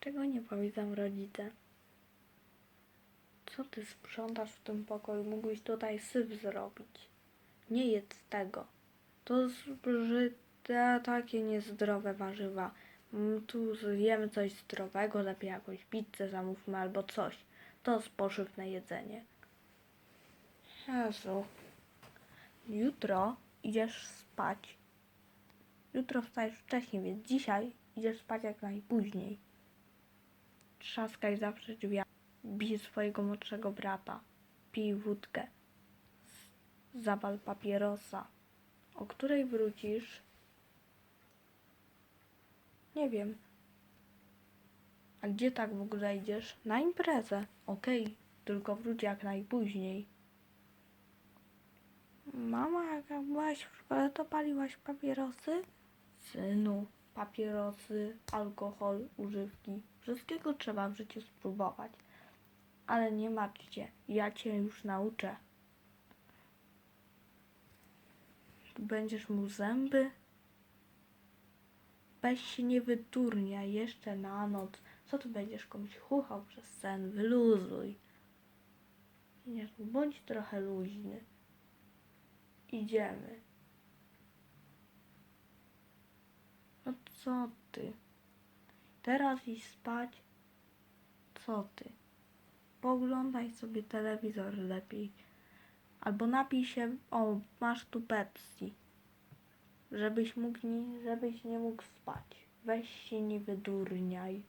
Czego nie powiedzą rodzice? Co ty sprzątasz w tym pokoju? Mógłbyś tutaj syf zrobić. Nie jedz tego. To zbyte takie niezdrowe warzywa. Mm, Tu zjemy coś zdrowego, lepiej jakąś pizzę zamówmy albo coś. To jest pożywne jedzenie. Jezu. Jutro idziesz spać. Jutro wstajesz wcześniej, więc dzisiaj idziesz spać jak najpóźniej. Trzaskaj zawsze drzwi. Bij swojego młodszego brata. Pij wódkę. Zawal papierosa. O której wrócisz? Nie wiem. A gdzie tak w ogóle idziesz? Na imprezę. Okej, tylko wróć jak najpóźniej. Mama, jak byłaś w szkole, to paliłaś papierosy? Synu, papierosy, alkohol, używki. Wszystkiego trzeba w życiu spróbować. Ale nie martw się, ja cię już nauczę. Będziesz mu zęby? Weź się nie wyturniaj jeszcze na noc. Co tu będziesz komuś chuchał przez sen? Wyluzuj. Bądź trochę luźny. Idziemy. Co ty? Teraz iść spać? Co ty? Poglądaj sobie telewizor lepiej. Albo napij się, o, masz tu Pepsi. Żebyś mógł żebyś nie mógł spać. Weź się nie wydurniaj.